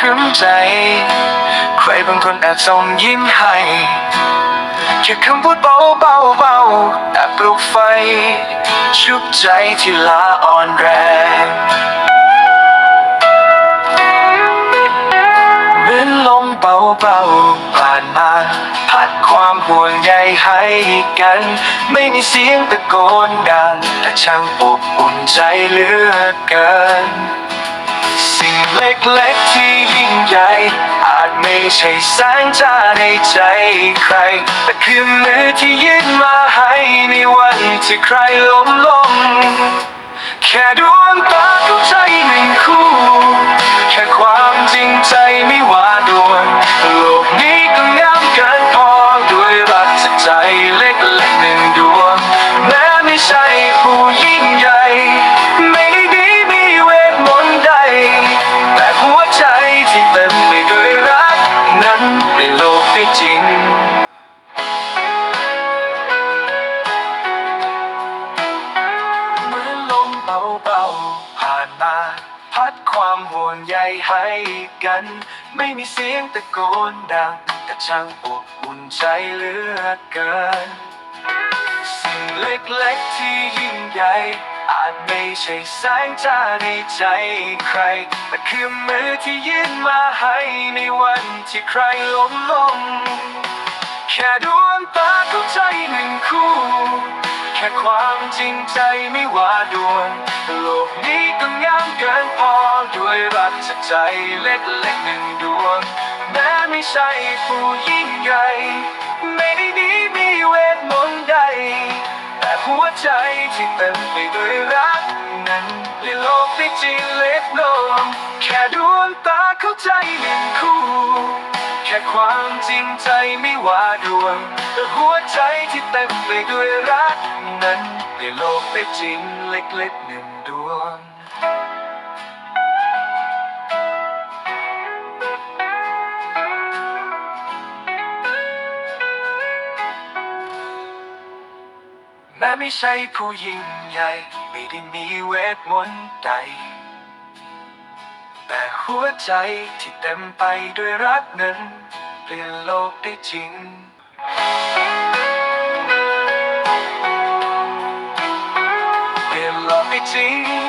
ขึ้นใจ ใครบางคนแอบส่งยิ้มให้แค่คำพูดเบาเบาเบาแอบปลุกไฟ ชุบใจที่ลาอ่อนแรงเหมือนลมเบาๆผ่านมาพัดความห่วงใยให้กัน ไม่มีเสียงตะโกนดังแต่ช่างอบอุ่นใจเหลือเกิน สิ่งเล็กๆที่ ใหญ่อาจไม่ใช่แสงจ้าในใจใคร แต่คือมือที่ยื่นมาให้ในวันที่ใครล้มลง แค่ดู พัดความห่วงใยให้กัน ไม่มีเสียงตะโกนดัง แต่ช่างอบอุ่นใจเหลือเกิน สิ่งเล็กๆที่ยิ่งใหญ่ อาจไม่ใช่แสงจ้าในใจใคร แต่คือมือที่ยื่นมาให้ในวันที่ใครล้มลง แค่ดวง ค่ความจริงใจไม่ว่าดวงโลกนี้ก็งามเกินพอด้วยรักจากใจเล็กๆหนึ่งดวง แม้ไม่ใช่ผู้ยิ่งใหญ่ไม่ได้ดีมีเวทมนต์ใด แต่หัวใจที่เต็มไปด้วยรักนั้นในโลกที่จริงเล็กลงแค่ดวงตา ค่ความจริงใจไม่ว่าดวงแต่หัวใจที่เต็มไปด้วยรักนั้นในโลกเป็นจริงเล็กๆหนึ่งดวงแม้ไม่ใช่ผู้ยิ่งใหญ่ ไม่ได้มีเวทมนต์ใด แต่หัวใจที่เต็มไปด้วยรักนั้น เปลี่ยนโลกได้จริง เปลี่ยนโลกได้จริง